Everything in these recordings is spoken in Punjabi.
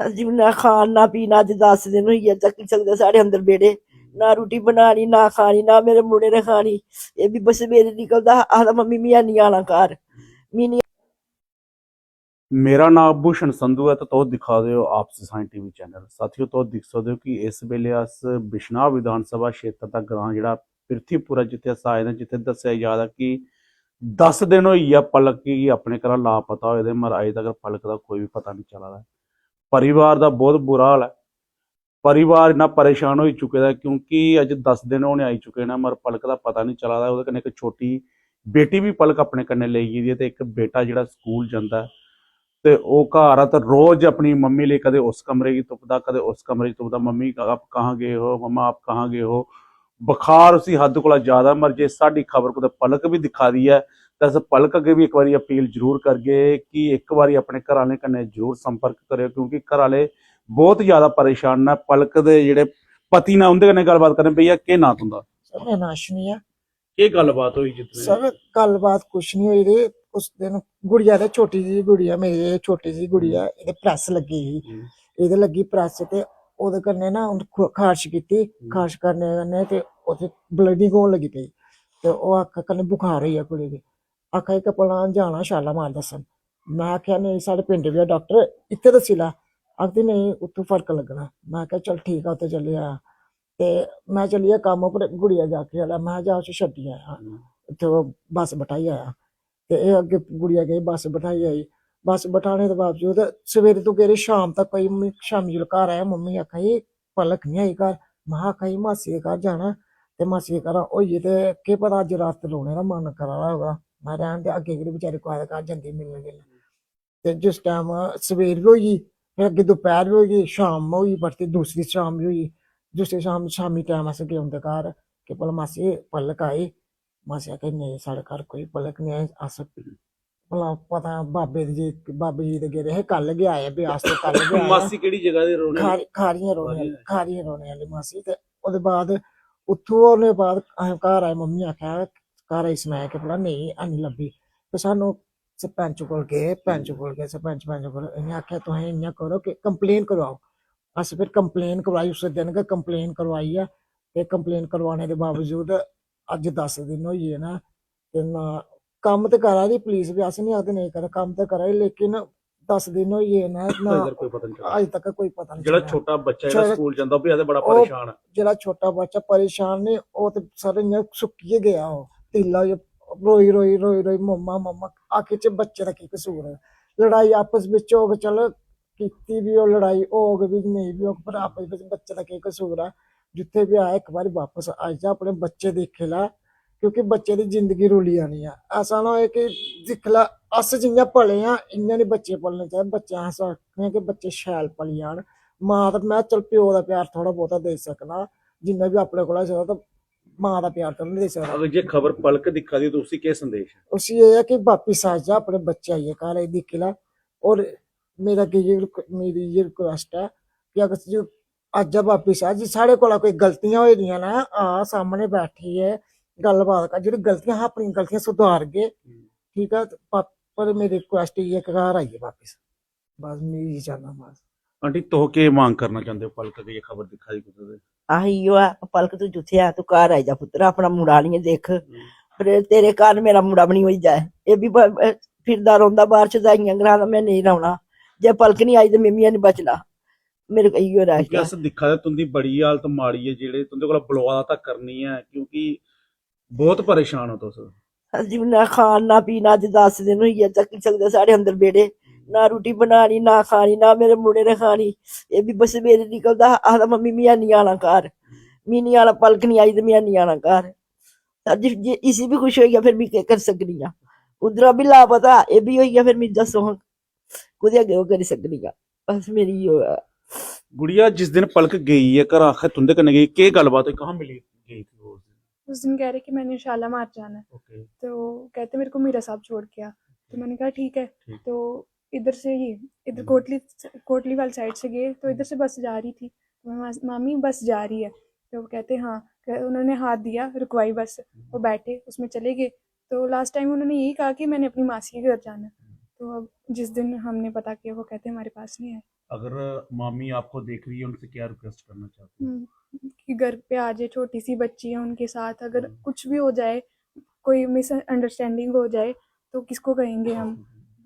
ਅਸੀਂ ਨਾ ਖਾਣ ਨਾ ਪੀਣਾ ਅੱਜ 10 ਦਿਨ ਹੋਈ ਹੈ ਚੱਕ ਸਕਦੇ ਸਾਡੇ ਅੰਦਰ ਬੇੜੇ ਨਾ ਰੋਟੀ ਬਣਾਣੀ ਨਾ ਖਾਣੀ ਨਾ ਮੇਰੇ ਮੁੰਡੇ ਨੇ ਖਾਣੀ। ਇਹ ਵੀ ਬਸ ਸਵੇਰੇ ਨਿਕਲਦਾ ਆਦਾ ਮੰਮੀ ਮੀਆਂ ਨਹੀਂ ਆਣਾ ਘਰ। ਮੀਨੀ ਮੇਰਾ ਨਾਮ ਭੂਸ਼ਣ ਸੰਧੂ ਹੈ ਤੇ ਤੁਸੀਂ ਦਿਖਾ ਦਿਓ ਆਪ ਸਾਇੰਸ ਟੀਵੀ ਚੈਨਲ। ਸਾਥੀਓ ਤੁਸੀਂ ਦੇਖ ਸਕਦੇ ਹੋ ਕਿ ਇਸ ਵੇਲੇ ਅਸ ਬਿਸ਼ਨਾਹ ਵਿਧਾਨ ਸਭਾ ਖੇਤਰ ਦਾ ਗ੍ਰਾਂ ਜਿਹੜਾ ਪਿਰਥੀਪੁਰਾ ਜਿੱਥੇ ਅਸ ਆਏ ਨੇ ਜਿੱਥੇ ਦੱਸਿਆ ਜਾਂਦਾ ਕਿ 10 ਦਿਨ ਹੋਈ ਆ ਪਲਕ ਕੀ ਆਪਣੇ ਘਰ ਲਾਪਤਾ ਹੋਏ ਦੇ ਮਰ ਅਜੇ ਤੱਕ ਪਲਕ ਦਾ ਕੋਈ ਵੀ ਪਤਾ ਨਹੀਂ ਚੱਲਦਾ। ਪਰਿਵਾਰ ਦਾ ਬਹੁਤ ਬੁਰਾ ਹਾਲ ਹੈ। ਪਰਿਵਾਰ ਇੰਨਾ ਪਰੇਸ਼ਾਨ ਹੋਈ ਚੁੱਕੇ ਦਾ ਕਿਉਂਕਿ ਅੱਜ 10 ਦਿਨ ਹੋਣੇ ਆਈ ਚੁੱਕੇ ਨੇ ਮਰ ਪਲਕ ਦਾ ਪਤਾ ਨਹੀਂ ਚੱਲਦਾ ਉਹਦੇ ਕਨੇ ਇੱਕ ਛੋਟੀ ਬੇਟੀ ਵੀ ਪਲਕ ਆਪਣੇ ਕੰਨੇ ਲਈ ਗਈ ਦੀ ਹੈ ਤੇ ਇੱਕ ਬੇਟਾ ਜਿਹੜਾ ਸਕੂਲ ਜਾਂਦਾ ਤੇ ਉਹ ਘਰ ਆ ਤਾਂ ਰੋਜ਼ ਆਪਣੀ ਮੰਮੀ ਲਈ ਕਦੇ ਉਸ ਕਮਰੇ ਦੀ ਤੁਪਦਾ ਕਦੇ ਉਸ ਕਮਰੇ की ਤੁਪਦਾ ਮੰਮੀ, ਆਪ ਕਹਾਂ ਗਏ ਹੋ? ਮਮਾ, ਆਪ ਕਹਾਂ ਗਏ ਹੋ? ਬੁਖਾਰ ਉਸੀ ਹੱਦ ਕੋਲ ਜ਼ਿਆਦਾ ਮਰ ਜੇ ਸਾਡੀ ਖਬਰ ਕੋ ਤਾਂ ਪਲਕ ਵੀ ਦਿਖਾ ਦੀ ਹੈ। ਤਾਂ ਅਸ ਪਲਕ ਅੱਗੇ ਵੀ ਇੱਕ ਵਾਰੀ ਅਪੀਲ ਜ਼ਰੂਰ ਕਰਗੇ ਕਿ ਇੱਕ ਵਾਰੀ ਆਪਣੇ ਘਰ ਵਾਲੇ ਕੰਨੇ ਜ਼ਰੂਰ ਸੰਪਰਕ ਕਰਿਓ ਕਿਉਂਕਿ ਘਰ ਵਾਲੇ ਬਹੁਤ ਜ਼ਿਆਦਾ ਪਰੇਸ਼ਾਨ ਨੇ। ਪਲਕ ਦੇ ਜਿਹੜੇ ਪਤੀ ਨਾਲ ਉਹਦੇ ਕੰਨੇ ਗੱਲਬਾਤ ਕਰਨ ਪਈ ਆ ਕੀ ਨਾਂ ਤੁੰਦਾ ਸਰ ਮੈਂ ਨਾਸ਼ਨੀ ਆ ਕੀ ਗੱਲਬਾਤ ਹੋਈ ਜਿੱਤਨੇ ਸਰ ਗੱਲਬਾਤ ਕੁਛ ਨਹੀਂ ਹੋਈ ਰੇ ਉਸ ਦਿਨ ਗੁੜੀਆ ਦੇ ਛੋਟੀ ਜੀ ਗੁੜੀਆ ਮੇਰੀ ਛੋਟੀ ਜੀ ਗੁੜੀਆ ਇਹਦੇ ਪ੍ਰੈਸ ਲੱਗੀ ਸੀ। ਇਹਦੇ ਲੱਗੀ ਪ੍ਰੈਸ ਤੇ ਉਹਦੇ ਕਰਨੇ ਨਾ ਉਹਨੇ ਖੁ- ਖਾਰਸ਼ ਕੀਤੀ ਖਾਰਸ਼ ਕਰਨੇ ਕਰਨੇ ਤੇ ਉਹਦੇ ਬਲਡੀਂਗ ਹੋਣ ਲੱਗੀ ਪਈ ਤੇ ਉਹ ਅੱਖ ਕਰਨੇ ਬੁਖਾਰ ਹੋਈ ਆ ਕੁੜੀ ਦੇ। ਆਖਾ ਇੱਕ ਪਲਾਂ ਜਾਣਾ ਸ਼ਾਲਾ ਮਾਰ ਦੱਸਣ। ਮੈਂ ਆਖਿਆ ਨਹੀਂ ਸਾਡੇ ਪਿੰਡ ਵੀ ਆ ਡਾਕਟਰ ਇੱਥੇ ਦੱਸੀ ਲਾ। ਆਖਦੀ ਨਹੀਂ ਉੱਥੋਂ ਫ਼ਰਕ ਲੱਗਣਾ। ਮੈਂ ਕਿਹਾ ਚਲ ਠੀਕ ਆ ਉੱਥੇ ਚੱਲਿਆ। ਤੇ ਮੈਂ ਚੱਲਿਆ ਕੰਮ ਪਰ ਗੁੜੀਆ ਜਾ ਕੇ ਆਲਾ। ਮੈਂ ਜਾ ਕੇ ਛੱਡੀ ਆਇਆ। ਉੱਥੇ ਉਹ ਬੱਸ ਬਿਠਾਈ ਆਇਆ। ਤੇ ਇਹ ਅੱਗੇ ਗੁੜੀਆ ਗਈ ਬੱਸ ਬਿਠਾਈ ਆਈ। ਬਸ ਬਿਠਾਣੇ ਦੇ ਬਾਵਜੂਦ ਸਵੇਰੇ ਤੋਂ ਕਹਿ ਸ਼ਾਮ ਤੱਕ ਕੋਈ ਮੰਮੀ ਸ਼ਾਮੀ ਜਦੋਂ ਘਰ ਆਇਆ, ਮੰਮੀ ਆਖਾ ਇਹ ਪਲਕ ਨਹੀਂ ਆਈ ਘਰ। ਮਹਾ ਕਹੀ ਮਾਸੀ ਦੇ ਘਰ ਜਾਣਾ ਤੇ ਮਾਸੀ ਦੇ ਘਰ ਹੋਈਏ ਤੇ ਕੀ ਪਤਾ ਅੱਜ ਰਾਤ ਰੋਣੇ ਦਾ ਮਨ ਕਰਾ ਹੋਗਾ ਮੈਂ ਰਹਿਣ ਦੇ ਅੱਗੇ ਕਿਹੜੇ ਵਿਚਾਰੇ ਕੋ ਘਰ ਜਾਂਦੀ ਮਿਲਣ ਗਿਲ ਤੇ ਜਿਸ ਟਾਈਮ ਸਵੇਰ ਵੀ ਹੋਈ, ਫਿਰ ਅੱਗੇ ਦੁਪਹਿਰ ਵੀ ਹੋਈ, ਸ਼ਾਮ ਹੋਈ ਪਰਤੀ ਦੂਸਰੀ ਸ਼ਾਮ ਹੋਈ। ਦੂਸਰੀ ਸ਼ਾਮ, ਸ਼ਾਮੀ ਟਾਈਮ ਅਸ ਗਏ ਹੁੰਦੇ ਘਰ ਕਿ ਭਲਾ ਮਾਸੀ ਪਲਕ ਆਈ। ਮਾਸੀ ਆਖੇ ਨਹੀਂ ਸਾਡੇ ਘਰ ਕੋਈ ਪਲਕ ਨਹੀਂ ਆਈ, ਅਸ ਭਲਾ ਪਤਾ ਬਾਬੇ ਦੀ ਜੀ ਬਾਬੇ ਜੀ ਦੇ ਗਏ ਰਹੇ ਕੱਲ ਗਿਆ ਹੈ ਬਿਆਸ ਤੋਂ ਕੱਲ ਗਿਆ ਮਾਸੀ ਕਿਹੜੀ ਜਗ੍ਹਾ ਦੇ ਰੋਣੇ ਖਾਰੀ ਖਾਰੀਆਂ ਰੋਣੇ ਖਾਰੀਆਂ ਰੋਣੇ ਵਾਲੀ ਮਾਸੀ ਤੇ ਉਹਦੇ ਬਾਅਦ ਉੱਥੋਂ ਉਹਨੇ ਬਾਅਦ ਅਸੀਂ ਘਰ ਆਏ ਮੰਮੀ ਆਖਿਆ ਘਰ ਆਈ ਸੁਣਾਇਆ ਕਿ ਭਲਾ ਨਹੀਂ ਅਨੀ ਲੱਭੀ। ਤੇ ਸਾਨੂੰ ਸਰਪੰਚ ਕੋਲ ਗਏ ਪੰਚ ਕੋਲ ਗਏ ਸਰਪੰਚ ਪੰਚ ਕੋਲ ਇਹਨੇ ਆਖਿਆ ਤੁਸੀਂ ਇੰਨਾ ਕਰੋ ਕਿ ਕੰਪਲੇਨ ਕਰਵਾਓ। ਅਸੀਂ ਫਿਰ ਕੰਪਲੇਨ ਕਰਵਾਈ ਉਸ ਦਿਨ ਕਿ ਕੰਪਲੇਨ ਕਰਵਾਈ ਆ। ਤੇ ਕੰਪਲੇਨ ਕਰਵਾਉਣੇ ਦੇ ਬਾਵਜੂਦ ਅੱਜ 10 ਦਿਨ ਹੋਈ ਹੈ ਨਾ ਤੇ ਨਾ ਕੰਮ ਤੇ ਕਰਾ ਦੀ ਪੁਲਿਸ ਵੀ ਅਸੀਂ ਨਹੀਂ ਆਖਦੇ ਨਹੀਂ ਕਰ ਕੰਮ ਤੇ ਕਰਾ ਲੇਕਿਨ 10 ਦਿਨ ਹੋਈ ਹੈ ਨਾ ਨਾ ਇਧਰ ਕੋਈ ਪਤਾ ਨਹੀਂ ਚੱਲਦਾ ਅੱਜ ਤੱਕ ਕੋਈ ਪਤਾ ਨਹੀਂ ਜਿਹੜਾ ਚੱਲਿਆ। ਛੋਟਾ ਬੱਚਾ ਜਿਹੜਾ ਸਕੂਲ ਜਾਂਦਾ ਉਹ ਵੀ ਇਹਦੇ ਬੜਾ ਉਹ- ਪਰੇਸ਼ਾਨ ਹੈ ਜਿਹੜਾ ਛੋਟਾ ਬੱਚਾ ਪਰੇਸ਼ਾਨ ਨੇ ਉਹ ਤੇ ਸਾਰੇ ਨੇ ਸੁੱਕੀਏ ਗਿਆ ਉਹ। ਢਿੱਲਾ ਜਿਹਾ ਰੋਈ ਰੋਈ ਰੋਈ ਰੋਈ ਮੰਮਾ ਮੰਮਾ ਆਖਿਰ ਚ ਬੱਚੇ ਦਾ ਕੀ ਕਸੂਰ ਹੈ? ਲੜਾਈ ਆਪਸ ਵਿੱਚ ਹੋ ਗਈ ਚਲ ਕੀਤੀ ਵੀ ਉਹ ਲੜਾਈ ਹੋ ਗਈ ਵੀ ਨਹੀਂ ਵੀ ਉਹ ਪਰ ਆਪਸ ਵਿੱਚ ਬੱਚੇ ਦਾ ਕੀ ਕਸੂਰ ਹੈ ਜਿੱਥੇ ਵੀ ਆਇਆ ਇੱਕ ਵਾਰੀ ਵਾਪਸ ਆ ਜਾ ਆਪਣੇ ਬੱਚੇ ਦੇਖੇ ਲਾ। क्योंकि बच्चे की जिंदगी रोली आनी है ऐसा ना हो कि दिक्खला अस जियां पले आं इ'यां निं बच्चे पलने चाहिदे बच्चे अस आखने कि बच्चे शैल पली जान मां दा में चल प्यो दा प्यार थोह्ड़ा बहुता देई सकना जिन्ना बी अपने कोला सकदा तो मां दा प्यार तो नहीं देई सकदा अगर ये खबर पलक दिखा दी तो उसी क्या संदेश है उसी ये है कि वापिस आ जा अपने बच्चे आइए घर आई दिक्खी ला और मेरा कि ये मेरी ये रिक्वेस्ट है कि अगर जो अज्ज वापिस आ जी साढ़े कोला कोई गलतियां होई दियां ना आ सामने बैठिए ਗੱਲਬਾਤ ਕਰ ਜਿਹੜੀ ਗਲਤੀਆਂ ਹਾਂ ਆਪਣੀਆਂ ਗਲਤੀਆਂ ਸੁਧਾਰ ਗਏ ਠੀਕ ਪਾ- ਪਰ ਮੇਰੀ ਰਿਕੁਐਸਟ ਇਹ ਕਿ ਘਰ ਆਈਏ ਵਾਪਿਸ। ਬਸ ਮੇਰੀ ਚਾਹਨਾ ਬਸ ਆਂਟੀ ਤੋ ਕੀ ਮੰਗ ਕਰਨਾ ਚਾਹੁੰਦੇ ਹੋ? ਪਲਕ ਦੀ ਇਹ ਖਬਰ ਦਿਖਾ ਦੀ ਕੁਝ ਦੇ? ਆਹੀ ਆ ਪਲਕ ਤੂੰ ਜੁੱਥੇ ਆ ਤੂੰ ਘਰ ਆ ਜਾ ਪੁੱਤਰ ਆਪਣਾ ਮੁੰਡਾ ਨਹੀਂ ਦੇਖ। ਪਰ ਤੇਰੇ ਕਾਰਨ ਮੇਰਾ ਮੁੰਡਾ ਬਣੀ ਹੋਈ ਜਾਏ। ਇਹ ਵੀ ਫਿਰਦਾ ਰੋਂਦਾ ਬਾਹਰ ਚ ਜ਼ਾਈਆਂ ਗਰਾਉਂਦਾ ਮੈਂ ਨਹੀਂ ਰੌਣਾ। ਜੇ ਪਲਕ ਨਹੀਂ ਆਈ ਤੇ ਮਿਮੀਆਂ ਨਹੀਂ ਬਚਣਾ। ਮੇਰੇ ਕੋ ਇਹੋ ਰਹਿ ਕਿਉਂਕਿ ਅਸ ਦਿਖਾ ਦੇ ਤੁੰਦੀ ਬੜੀ ਹਾਲਤ ਮਾੜੀ ਹੈ ਜਿਹੜੇ ਤੁੰਦੇ ਕੋਲ ਬਲਵਾ ਤਾਂ ਕਰਨੀ ਹੈ ਕਿਉਂਕਿ ਬਹੁਤ ਪਰੇਸ਼ਾਨ ਹੋ ਤੁਸੀਂ। ਹਾਂਜੀ ਨਾ ਖਾਣ ਨਾ ਪੀਣਾ ਅੱਜ 10 ਦਿਨ ਹੋਈ ਆ ਚੱਕੀ ਚੱਕਦੇ ਸਾਡੇ ਅੰਦਰ ਬੇੜੇ ਨਾ ਰੋਟੀ ਬਣਾਣੀ ਨਾ ਖਾਣੀ ਨਾ ਮੇਰੇ ਮੁੰਡੇ ਨੇ ਖਾਣੀ। ਇਹ ਵੀ ਬਸ ਮੇਰੇ ਨਿਕਲਦਾ ਆਹਦਾ ਮੰਮੀ ਮੀਆਂ ਨਹੀਂ ਆਣਾ ਘਰ। ਮੀਨੀ ਵਾਲਾ ਪਲਕ ਨਹੀਂ ਆਈ ਤੇ ਮੀਆਂ ਨਹੀਂ ਆਣਾ ਘਰ। ਅੱਜ ਜੇ ਇਸੀ ਵੀ ਖੁਸ਼ ਹੋਈ ਆ ਫਿਰ ਵੀ ਕੀ ਕਰ ਸਕਦੀ ਆ। ਉਧਰੋਂ ਵੀ ਲਾ ਪਤਾ ਇਹ ਵੀ ਹੋਈ ਆ ਫਿਰ ਮੈਂ ਦੱਸੋ ਕੁਦੇ ਅੱਗੇ ਉਹ ਕਰ ਸਕਦੀ ਆ। ਬਸ ਮੇਰੀ ਉਹ ਆ। ਗੁੜੀਆ ਜਿਸ ਦਿਨ ਪਲਕ ਗਈ ਹੈ ਘਰ ਆਖੇ ਤੁੰਦੇ ਕਨੇ ਗਈ ਕੀ ਗੱਲਬਾਤ ਹੈ ਕਹਾਂ ਮਿਲੀ ਗਈ ਥੀ ਉਹ? उस दिन कह रहे कि मैंने शालामार जाना है। तो कहते मेरे को मीरा साहब छोड़ के आ। तो मैंने कहा ठीक है। ठीक। तो इधर से ही इधर कोटली कोटली वाली साइड से गए। तो इधर से बस जा रही थी। तो मामी बस जा रही है। तो वो कहते हाँ। उन्होंने हाथ दिया रुकवाई बस वो बैठे उसमें चले गए। तो लास्ट टाइम उन्होंने यही कहा कि मैंने अपनी मासी के घर जाना तो अब जिस दिन हमने पता किया वो कहते हमारे पास नहीं आए अगर मामी आपको देख रही है उनसे क्या रिक्वेस्ट करना चाहते हैं? हम्म, कि घर पे आ जाए छोटी सी बच्ची है उनके साथ अगर हम्म। कुछ भी हो जाए कोई मिसअंडरस्टैंडिंग हो जाए तो किसको कहेंगे हम?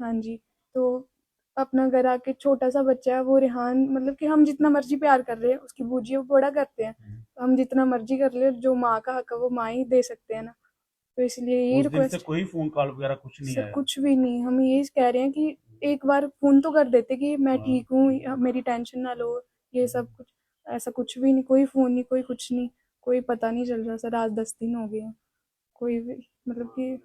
हाँ जी तो अपना घर आके छोटा सा बच्चा है वो रेहान मतलब कि हम जितना मर्ज़ी प्यार कर रहे हैं उसकी बूजी वो बड़ा करते हैं। हम्म। तो हम जितना मर्ज़ी कर ले जो माँ का हक है वो माँ ही दे सकते हैं ना। तो इसलिए यही रिक्वेस्ट कोई फ़ोन कॉल वगैरह कुछ नहीं कुछ भी नहीं हम ये कह रहे हैं कि एक बार फोन तो कर देते कि मैं हाँ। ठीक हूँ या मेरी टेंशन ना लो ये सब कुछ ऐसा कुछ भी नहीं कोई फोन नहीं कोई कुछ नहीं कोई पता नहीं चल रहा सर आज दस दिन हो गए हैं। कोई भी मतलब कि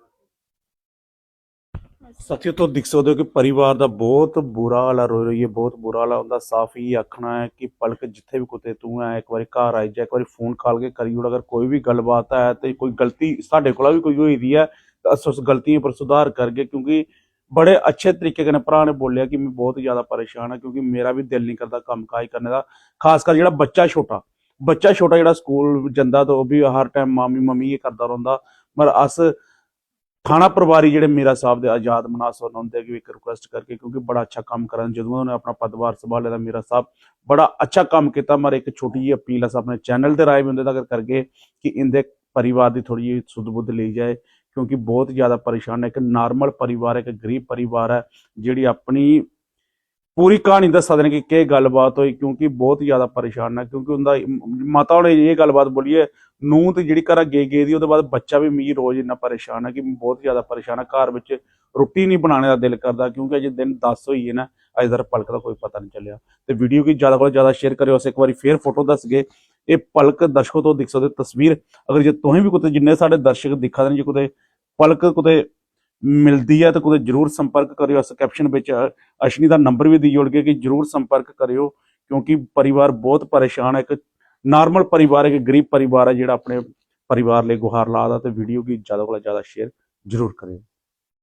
ਸਾਥੀਓ ਤੋਂ ਦਿਖ ਸਕਦੇ ਹੋ ਕਿ ਪਰਿਵਾਰ ਦਾ ਬਹੁਤ ਬੁਰਾ ਹਾਲ ਆ ਰੋ ਰਹੀ ਹੈ ਬਹੁਤ ਬੁਰਾ ਹਾਲ ਆ ਉਹਦਾ ਸਾਫ਼ ਹੀ ਆਖਣਾ ਹੈ ਕਿ ਪਲਕ ਜਿੱਥੇ ਵੀ ਕੁਤੇ ਤੂੰ ਹੈ ਇੱਕ ਵਾਰੀ ਘਰ ਆਈ ਜਾ ਇੱਕ ਵਾਰੀ ਫੋਨ ਕਾਲ ਕੇ ਕਰੀ ਉੜ ਅਗਰ ਕੋਈ ਵੀ ਗੱਲਬਾਤ ਹੈ ਤੇ ਕੋਈ ਗਲਤੀ ਸਾਡੇ ਕੋਲ ਵੀ ਕੋਈ ਹੋਈ ਦੀ ਹੈ ਤਾਂ ਅਸੀਂ ਉਸ ਗਲਤੀਆਂ ਪਰ ਸੁਧਾਰ ਕਰਗੇ ਕਿਉਂਕਿ ਬੜੇ ਅੱਛੇ ਤਰੀਕੇ ਨਾਲ ਭਰਾ ਨੇ ਬੋਲਿਆ ਕਿ ਮੈਂ ਬਹੁਤ ਜ਼ਿਆਦਾ ਪਰੇਸ਼ਾਨ ਹਾਂ ਕਿਉਂਕਿ ਮੇਰਾ ਵੀ ਦਿਲ ਨਹੀਂ ਕਰਦਾ ਕੰਮ ਕਾਜ ਕਰਨੇ ਦਾ, ਖਾਸ ਕਰ ਜਿਹੜਾ ਬੱਚਾ ਛੋਟਾ। ਬੱਚਾ ਛੋਟਾ ਜਿਹੜਾ ਸਕੂਲ ਜਾਂਦਾ ਤਾਂ ਉਹ ਵੀ ਹਰ ਟਾਈਮ ਮਾਮੀ, ਮਮੀ ਇਹ ਕਰਦਾ ਰਹਿੰਦਾ। ਪਰ ਅਸ ਥਾਣਾ ਪਰਿਵਾਰੀ ਜਿਹੜੇ ਮੇਰਾ ਸਾਹਿਬ ਦੇ ਆਜ਼ਾਦ ਮਨਾਸਰ ਹੁੰਦੇ ਕਿ ਇੱਕ ਰਿਕੁਐਸਟ ਕਰਕੇ ਕਿਉਂਕਿ ਬੜਾ ਅੱਛਾ ਕੰਮ ਕਰਨ। ਜਦੋਂ ਉਹਨੇ ਆਪਣਾ ਪਦਵਾਰ ਸੰਭਾਲਿਆ ਤਾਂ ਮੇਰਾ ਸਾਹਿਬ ਬੜਾ ਅੱਛਾ ਕੰਮ ਕੀਤਾ। ਮਰ ਇੱਕ ਛੋਟੀ ਜਿਹੀ ਅਪੀਲ ਅਸ ਆਪਣੇ ਚੈਨਲ ਤੇ ਰਾਏ ਵੀ ਤੱਕ ਕਰਗੇ ਕਿ ਇੰਦੇ ਪਰਿਵਾਰ ਦੀ ਥੋੜੀ ਜਿਹੀ ਸੁਧ ਬੁੱਧ ਲਈ ਜਾਏ। ਕਿਉਂਕਿ ਬਹੁਤ ਜ਼ਿਆਦਾ ਪਰੇਸ਼ਾਨ ਹੈ, ਇੱਕ ਨਾਰਮਲ ਪਰਿਵਾਰ ਹੈ, ਇੱਕ ਗਰੀਬ ਪਰਿਵਾਰ ਹੈ, ਜਿਹੜੀ ਆਪਣੀ ਪੂਰੀ ਕਹਾਣੀ ਦੱਸ ਸਕਦੇ ਨੇ ਕਿ ਕੀ ਗੱਲਬਾਤ ਹੋਈ, ਕਿਉਂਕਿ ਬਹੁਤ ਜ਼ਿਆਦਾ ਪਰੇਸ਼ਾਨ ਹੈ, ਕਿਉਂਕਿ ਉਹਦਾ ਮਾਤਾ ਨੇ ਇਹ ਗੱਲਬਾਤ ਬੋਲੀ ਹੈ ਨੂੰ ਤੇ ਜਿਹੜੀ ਘਰ ਗਏ ਗੇ ਦੀ, ਉਹਦੇ ਬਾਅਦ ਬੱਚਾ ਵੀ ਮੀ ਰੋਜ਼ ਇੰਨਾ ਪਰੇਸ਼ਾਨ ਹੈ ਕਿ ਬਹੁਤ ਜ਼ਿਆਦਾ ਪਰੇਸ਼ਾਨ ਹੈ, ਘਰ ਵਿੱਚ ਰੋਟੀ ਨਹੀਂ ਬਣਾਉਣ ਦਾ ਦਿਲ ਕਰਦਾ, ਕਿਉਂਕਿ ਅਜੇ ਦਿਨ 10 ਹੋਈ ਹੈ ਨਾ, ਅਜੇ ਦਰ ਪਲਕ ਦਾ ਕੋਈ ਪਤਾ ਨਹੀਂ ਚੱਲਿਆ। ਤੇ ਵੀਡੀਓ ਕੀ ਜ਼ਿਆਦਾ ਕੋਲ ਜ਼ਿਆਦਾ ਸ਼ੇਅਰ ਕਰਿਓ ਅਸੀਂ ਇੱਕ ਵਾਰੀ ਫੇਰ ਫੋਟੋ ਦੱਸ ਗਏ ਇਹ ਪਲਕ ਦਰਸ਼ਕੋ ਤੋਂ ਦਿਖ ਸਕਦੇ ਤਸਵੀਰ, ਅਗਰ ਜੇ ਤੁਸੀਂ ਵੀ ਕਿਤੇ ਜਿੰਨੇ ਸਾਡੇ ਦਰਸ਼ਕ ਦਿਖਾ ਦੇਣ, ਜੇ ਕਿਤੇ ਪਲਕ ਕਿਤੇ ਮਿਲਦੀ ਹੈ ਤਾਂ ਕਿਤੇ ਜਰੂਰ ਸੰਪਰਕ ਕਰਿਓ। ਇਸ ਕੈਪਸ਼ਨ ਵਿੱਚ ਅ- ਅਸ਼ਨੀ ਦਾ ਨੰਬਰ ਵੀ ਦੀ ਜੋੜ ਕੇ ਕਿ ਜਰੂਰ ਸੰਪਰਕ ਕਰਿਓ, ਕਿਉਂਕਿ ਪਰਿਵਾਰ ਬਹੁਤ ਪਰੇਸ਼ਾਨ ਹੈ ਇੱਕ ਨਾਰਮਲ ਪਰਿਵਾਰ ਹੈ ਇੱਕ ਗਰੀਬ ਪਰਿਵਾਰ ਹੈ ਜਿਹੜਾ ਆਪਣੇ ਪਰਿਵਾਰ ਲਈ ਗੁਹਾਰ ਲਾਦਾ ਤੇ ਵੀਡੀਓ ਕੀ ਜ਼ਿਆਦਾ ਕੋਲ ਜ਼ਿਆਦਾ ਸ਼ੇਅਰ ਜਰੂਰ ਕਰਿਓ।